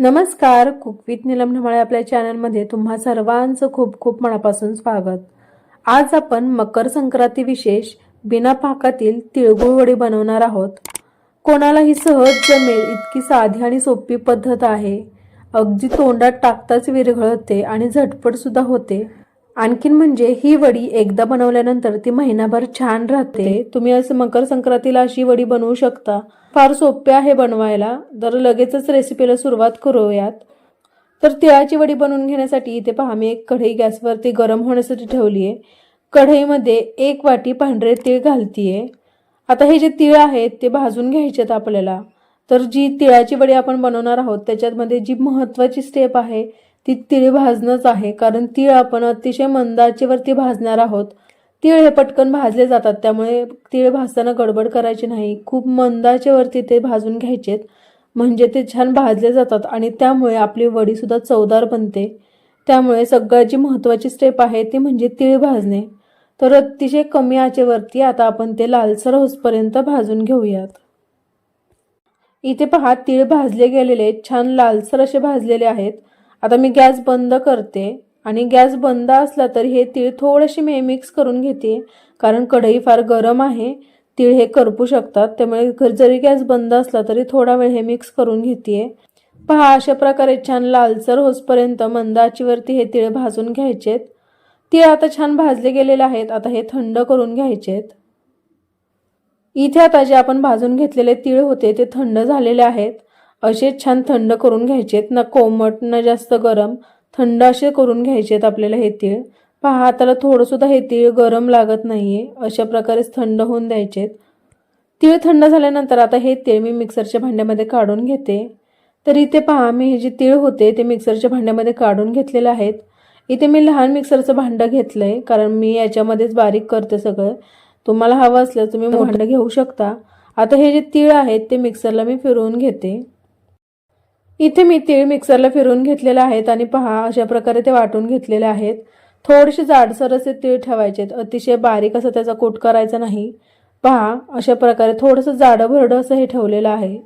नमस्कार cook with Neelam ढमाळे आपल्या चॅनलमध्ये तुम्हा सर्वांचं खूप खूप मनापासून स्वागत. आज आपण मकर संक्रांती विशेष बिना पाकातील तिळगुळ वडी बनवणार आहोत. कोणालाही सहज जमेल इतकी साधी आणि सोपी पद्धत आहे. अगदी तोंडात टाकताच विरघळते आणि झटपट सुद्धा होते. आणखीन म्हणजे ही वडी एकदा बनवल्यानंतर ती महिनाभर छान राहते. तुम्ही असं मकर संक्रांतीला अशी वडी बनवू शकता. फार सोपे आहे बनवायला. तर लगेचच रेसिपीला सुरुवात करूयात. तर तिळाची वडी बनवून घेण्यासाठी इथे पहा मी एक कढई गॅसवरती गरम होण्यासाठी ठेवली आहे कढईमध्ये एक वाटी पांढरे तीळ घालतीये. आता हे जे तीळ आहेत ते भाजून घ्यायचेत आपल्याला. तर जी तिळाची वडी आपण बनवणार आहोत त्याच्यामध्ये जी महत्त्वाची स्टेप आहे ती तिळ भाजणंच आहे कारण तीळ आपण अतिशय मंदाचेवरती भाजणार आहोत. तीळ हे पटकन भाजले जातात त्यामुळे तीळ भाजताना गडबड करायची नाही. खूप मंदाचेवरती ते भाजून घ्यायचेत म्हणजे ते छान भाजले जातात आणि त्यामुळे आपली वडीसुद्धा चवदार बनते. त्यामुळे सगळ्यात जी महत्त्वाची स्टेप आहे ती म्हणजे तीळ भाजणे. तर अतिशय कमी आचेवरती आता आपण ते लालसर होसपर्यंत भाजून घेऊयात. इथे पहा तीळ भाजले गेलेले छान लालसर असे भाजलेले आहेत. आता मी गॅस बंद करते. आणि गॅस बंद असला तर हे तीळ थोडेसे मी मिक्स करून घेते. कारण कढई फार गरम आहे. तीळ हे करपू शकतात. त्यामुळे जरी गॅस बंद असला तरी थोडा वेळ हे मिक्स करून घेते. पहा अशा प्रकारे छान लालसर होसपर्यंत मंदाचीवरती हे तीळ भाजून घ्यायचेत. तीळ आता छान भाजले गेलेले आहेत. आता हे थंड करून घ्यायचेत. इथे आता जे आपण भाजून घेतलेले तीळ होते ते थंड झालेले आहेत. असे छान थंड करून घ्यायचेत. ना कोमट ना जास्त गरम. थंड असे करून घ्यायचेत आपल्याला हे तीळ. पहा हाताला थोडं सुद्धा हे तीळ गरम लागत नाहीये. अशा प्रकारेच थंड होऊन द्यायचेत. तीळ थंड झाल्यानंतर आता हे तीळ मी मिक्सरच्या भांड्यामध्ये काढून घेते. तर इथे पहा मी हे जे तीळ होते ते मिक्सरच्या भांड्यामध्ये काढून घेतलेले आहेत. इथे मी लहान मिक्सरचं भांडं घेतलंय कारण मी याच्यामध्येच बारीक करते सगळं. तुम्हाला हवं असलं तुम्ही भांडं घेऊ शकता. आता हे जे तीळ आहेत ते मिक्सरला मी फिरवून घेते. इथे मी तीळ मिक्सरला फिरवून घेतलेले आहेत आणि पहा अशा प्रकारे ते वाटून घेतलेले आहेत. थोडेसे जाडसर असे तीळ ठेवायचेत. अतिशय बारीक असं त्याचा कोट करायचा नाही. पहा अशा प्रकारे थोडंसं जाडं भरडं असं हे ठेवलेलं आहे.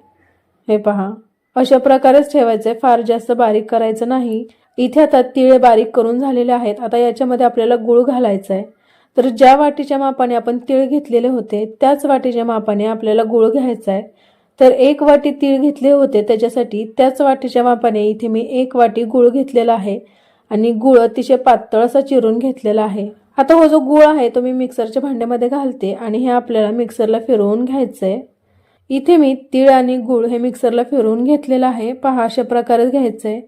हे पहा अशा प्रकारेच ठेवायचं. आहे फार जास्त बारीक करायचं नाही. इथे आता तीळ बारीक करून झालेले आहेत. आता याच्यामध्ये आपल्याला गुळ घालायचा आहे तर ज्या वाटीच्या मापाने आपण तीळ घेतलेले होते त्याच वाटीच्या मापाने आपल्याला गुळ घ्यायचा आहे तर एक वाटी तीळ घेतले होते त्याच्यासाठी त्याच वाटीच्या मापाने इथे मी एक वाटी गुळ घेतलेला आहे आणि गुळ अतिशय पातळ असा चिरून घेतलेला आहे. आता हो जो गुळ आहे तो मी मिक्सरच्या भांड्यामध्ये घालते आणि हे आपल्याला मिक्सरला फिरवून घ्यायचं आहे इथे मी तीळ आणि गुळ हे मिक्सरला फिरवून घेतलेलं आहे. पहा अशा प्रकारे घ्यायचं आहे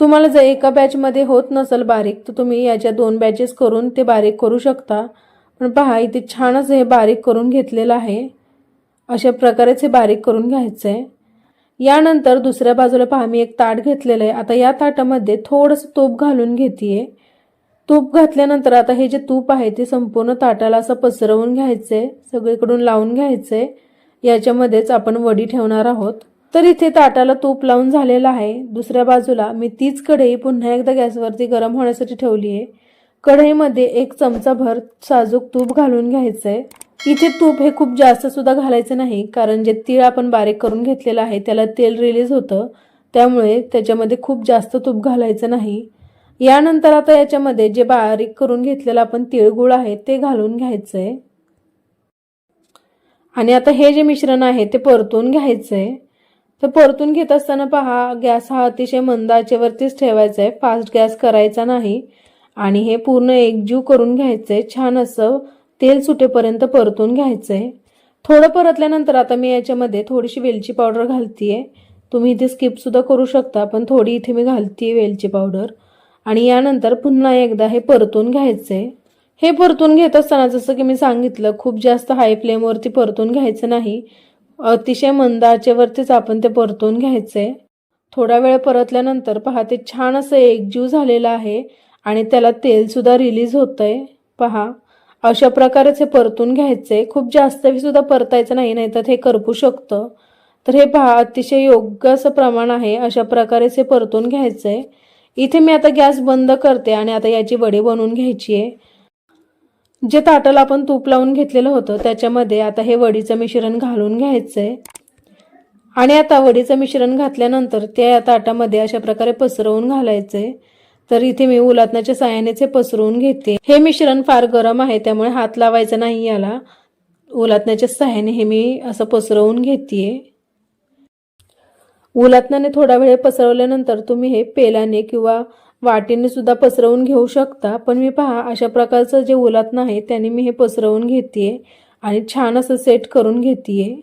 तुम्हाला जर एका बॅचमध्ये होत नसेल बारीक तर तुम्ही याच्या दोन बॅचेस करून ते बारीक करू शकता. पण पहा इथे छानच हे बारीक करून घेतलेलं आहे. अशा प्रकारेच हे बारीक करून घ्यायचं आहे यानंतर दुसऱ्या बाजूला पहा मी एक ताट घेतलेलं आहे. आता या ताटामध्ये थोडंसं तूप घालून घेते तूप घातल्यानंतर आता हे जे तूप आहे ते संपूर्ण ताटाला असं पसरवून घ्यायचंय. सगळीकडून लावून घ्यायचंय. याच्यामध्येच आपण वडी ठेवणार आहोत. तर इथे ताटाला तूप लावून झालेलं आहे. दुसऱ्या बाजूला मी तीच कढई पुन्हा एकदा गॅसवरती गरम होण्यासाठी ठेवली आहे कढईमध्ये एक चमचा भर साजूक तूप घालून घ्यायचंय. इथे तूप हे खूप जास्त सुद्धा घालायचं नाही कारण जे तीळ आपण बारीक करून घेतलेलं आहे त्याला तेल रिलीज होतं त्यामुळे त्याच्यामध्ये खूप जास्त तूप घालायचं नाही. यानंतर आता याच्यामध्ये जे बारीक करून घेतलेलं आपण तिळगुळ आहे ते घालून घ्यायचं आहे आणि आता हे जे मिश्रण आहे ते परतून घ्यायचंय. तर परतून घेत असताना पहा गॅस हा अतिशय मंदाचेवरतीच ठेवायचा आहे फास्ट गॅस करायचा नाही. आणि हे पूर्ण एकजीव करून घ्यायचंय छान असं तेल सुटेपर्यंत परतून घ्यायचं आहे थोडं परतल्यानंतर आता मी याच्यामध्ये थोडीशी वेलची पावडर घालतीये. तुम्ही इथे स्किपसुद्धा करू शकता पण थोडी इथे मी घालतीये वेलची पावडर. आणि यानंतर पुन्हा एकदा हे परतून घ्यायचं आहे हे परतून घेत असताना जसं की मी सांगितलं खूप जास्त हाय फ्लेमवरती परतून घ्यायचं नाही. अतिशय मंद आचेवरतीच आपण ते परतून घ्यायचं आहे थोडा वेळ परतल्यानंतर पहा ते छान असं एकजीव झालेलं आहे आणि त्याला तेलसुद्धा रिलीज रिलीज होतंय. पहा. अशा प्रकारेच हे परतून घ्यायचे. खूप जास्त सुद्धा परतायचं नाही नाही तर हे करपू शकतं. तर हे पहा अतिशय योग्य असं प्रमाण आहे अशा प्रकारेच हे परतून घ्यायचंय इथे मी आता गॅस बंद करते आणि आता याची वडी बनवून घ्यायची आहे. जे ताटाला आपण तूप लावून घेतलेलं होतं त्याच्यामध्ये आता हे वडीचं मिश्रण घालून घ्यायचंय. आणि आता वडीचं मिश्रण घातल्यानंतर त्या या ताटामध्ये अशा प्रकारे पसरवून घालायचं आहे तर इथे मी उलातनाच्या साहाय्यानेच पसरवून घेते. हे मिश्रण फार गरम आहे त्यामुळे हात लावायचा नाही याला. उलातण्याच्या सहाय्याने हे मी असं पसरवून घेतेय. उलातनाने थोडा वेळ पसरवल्यानंतर तुम्ही हे पेलाने किंवा वाटीने सुद्धा पसरवून घेऊ शकता. पण मी पहा अशा प्रकारचं जे उलातनं आहे त्याने मी हे पसरवून घेतेय आणि छान असं सेट करून घेतेय.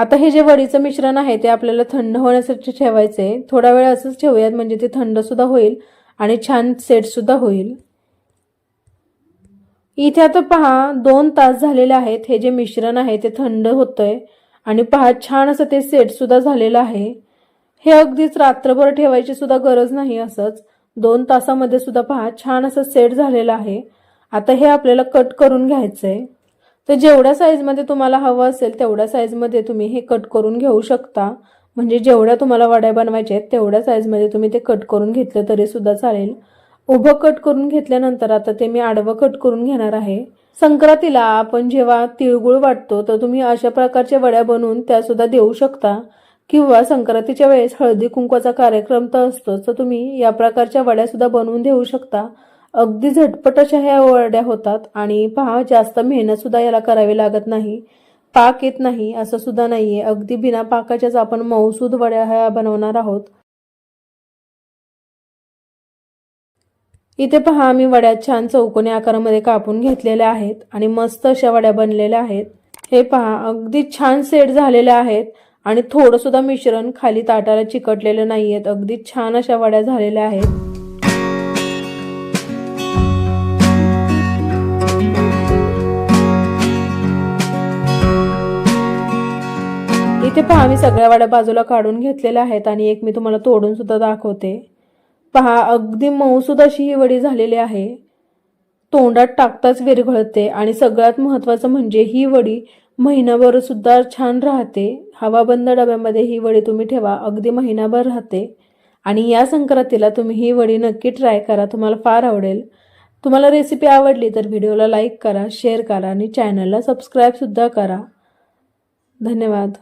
आता हे जे वडीचं मिश्रण आहे ते आपल्याला थंड होण्यासाठी ठेवायचं आहे थोडा वेळ असंच ठेवूयात म्हणजे ते थंडसुद्धा होईल आणि छान सेटसुद्धा होईल. इथे आता पहा दोन तास झालेले आहेत. हे जे मिश्रण आहे ते थंड होतंय आणि पहा छान असं ते सेटसुद्धा झालेलं आहे. हे अगदीच रात्रभर ठेवायची सुद्धा गरज नाही असंच. दोन तासामध्ये सुद्धा पहा छान असं सेट झालेलं आहे. आता हे आपल्याला कट करून घ्यायचं आहे तर जेवढ्या साईजमध्ये तुम्हाला हवं असेल तेवढ्या साईजमध्ये तुम्ही हे कट करून घेऊ शकता. म्हणजे जेवढ्या तुम्हाला वड्या बनवायच्या आहेत तेवढ्या साईजमध्ये तुम्ही ते कट करून घेतलं तरीसुद्धा चालेल. उभं कट करून घेतल्यानंतर आता ते मी आडवं कट करून घेणार आहे. संक्रांतीला आपण जेव्हा तिळगुळ वाटतो तर तुम्ही अशा प्रकारच्या वड्या बनवून त्यासुद्धा देऊ शकता. किंवा संक्रांतीच्या वेळेस हळदी कुंकवाचा कार्यक्रम तर असतोच तर तुम्ही या प्रकारच्या वड्यासुद्धा बनवून देऊ शकता. अगदी झटपट अशा ह्या वड्या होतात आणि पहा जास्त मेहनत सुद्धा याला करावी लागत नाही. पाक येत नाही असं सुद्धा नाहीये. अगदी बिना पाकाच्याच आपण मौसूद वड्या ह्या बनवणार आहोत. इथे पहा आम्ही वड्या छान चौकोनी आकारामध्ये कापून घेतलेल्या आहेत आणि मस्त अशा वड्या बनलेल्या आहेत. हे पहा अगदी छान सेट झालेल्या आहेत आणि थोडं सुद्धा मिश्रण खाली ताटाला चिकटलेलं नाहीयेत. अगदी छान अशा वड्या झालेल्या आहेत. इथे पहा मी सगळ्या वाड्या बाजूला काढून घेतलेल्या आहेत आणि एक मी तुम्हाला तोडून सुद्धा दाखवते. पहा अगदी मऊसूद अशी ही वडी झालेली आहे. तोंडात टाकताच विरघळते आणि सगळ्यात महत्वाचं म्हणजे ही वडी महिनाभर सुद्धा छान राहते. हवाबंद डब्यामध्ये ही वडी तुम्ही ठेवा अगदी महिनाभर राहते. आणि या संक्रांतीला तुम्ही ही वडी नक्की ट्राय करा तुम्हाला फार आवडेल. तुम्हाला रेसिपी आवडली तर व्हिडिओला लाईक करा शेअर करा आणि चॅनलला सबस्क्राईबसुद्धा करा. धन्यवाद.